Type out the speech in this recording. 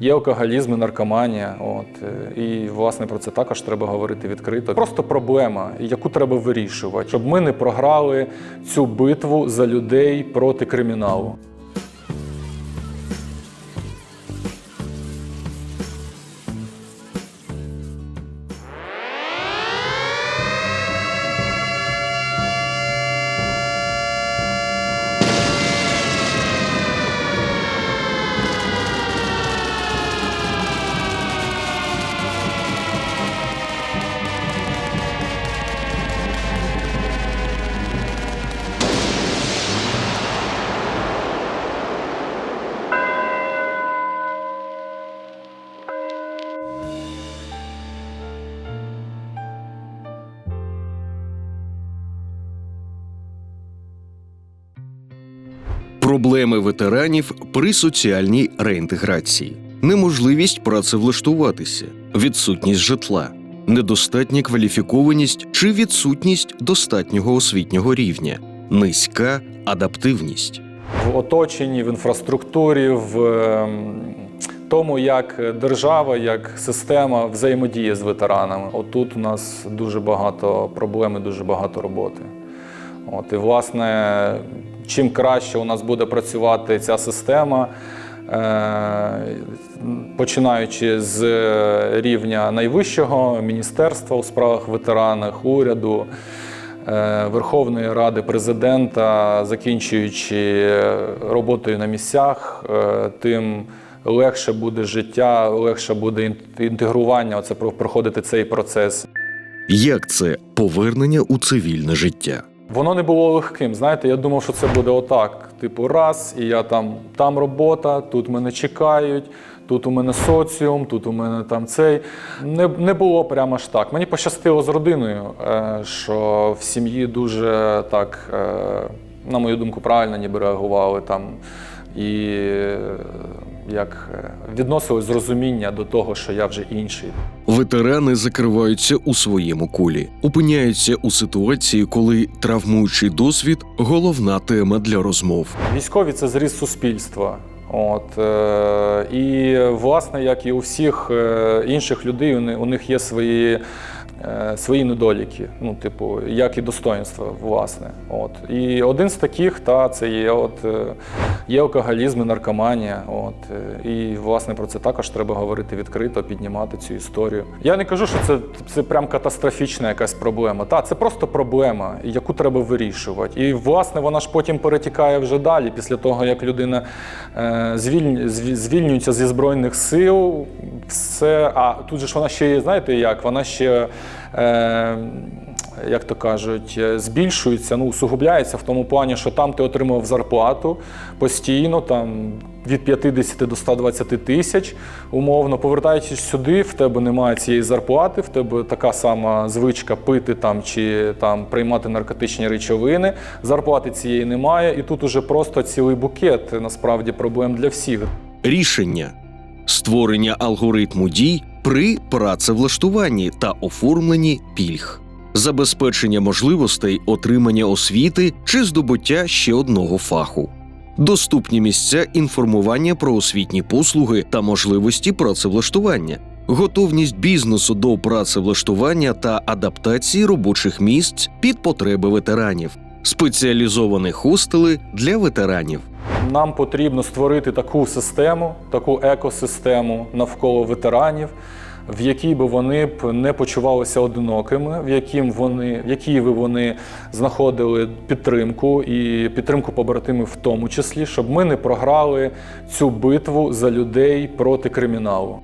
Є алкоголізм і наркоманія. От е, і власне про це також треба говорити відкрито. Просто проблема, яку треба вирішувати, щоб ми не програли цю битву за людей проти криміналу. Проблеми ветеранів при соціальній реінтеграції, неможливість працевлаштуватися, відсутність житла, недостатня кваліфікованість чи відсутність достатнього освітнього рівня, низька адаптивність. в оточенні, в інфраструктурі, в ем, тому, як держава, як система взаємодіє з ветеранами. Отут у нас дуже багато проблем і дуже багато роботи. От, і, власне, чим краще у нас буде працювати ця система, е, починаючи з рівня найвищого міністерства у справах ветеранів, уряду, е, Верховної Ради, президента, закінчуючи роботою на місцях, е, тим легше буде життя, легше буде інтегрування, оце про- проходити цей процес. Як це повернення у цивільне життя? Воно не було легким. Знаєте, я думав, що це буде отак. Типу, раз, і я там, там робота, тут мене чекають, тут у мене соціум, тут у мене там цей. Не, не було прямо ж так. Мені пощастило з родиною, е, що в сім'ї дуже так, е, на мою думку, правильно ніби реагували там. І як е, відносились з розуміння до того, що я вже інший. Ветерани закриваються у своєму колі, опиняються у ситуації, коли травмуючий досвід головна тема для розмов. Військові це зріз суспільства. От, е, і власне, як і у всіх е, інших людей, у них є свої, свої недоліки, ну, типу, як і достоинства, власне. От. І один з таких, та, це є, от, е, є алкоголізм і наркоманія. От, е, і власне про це також треба говорити відкрито, піднімати цю історію. Я не кажу, що це, це прям катастрофічна якась проблема. Та, це просто проблема, яку треба вирішувати. І власне вона ж потім перетікає вже далі, після того, як людина е, звіль- звільнюється зі Збройних сил. Все, а тут же ж вона ще знаєте як? Вона ще. Е, як то кажуть, збільшується, ну, усугубляється в тому плані, що там ти отримав зарплату постійно, там від 50 до 120 тисяч. Умовно, повертаючись сюди, в тебе немає цієї зарплати, в тебе така сама звичка пити там чи там приймати наркотичні речовини. Зарплати цієї немає, і тут уже просто цілий букет насправді проблем для всіх. Рішення створення алгоритму дій при працевлаштуванні та оформленні пільг, забезпечення можливостей отримання освіти чи здобуття ще одного фаху, доступні місця інформування про освітні послуги та можливості працевлаштування, готовність бізнесу до працевлаштування та адаптації робочих місць під потреби ветеранів, спеціалізовані хостели для ветеранів. Нам потрібно створити таку систему, таку екосистему навколо ветеранів, в якій би вони б не почувалися одинокими, в яким вони, в якій би вони знаходили підтримку і підтримку побратимів в тому числі, щоб ми не програли цю битву за людей проти криміналу.